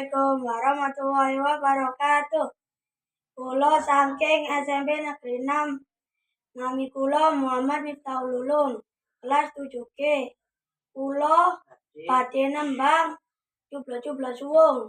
Assalamualaikum warahmatullahi wabarakatuh. Kulo sangking SMP Negeri 6. Nami kulo Muhammad Miftahul Ulum, kelas 7K. Kulo Pati nembang cublo-cublo suwung.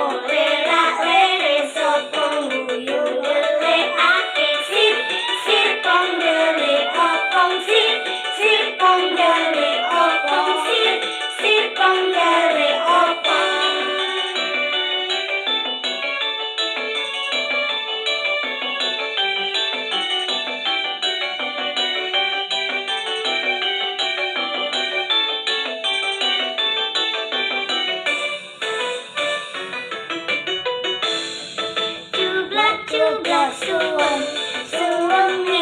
you got someone, someone new.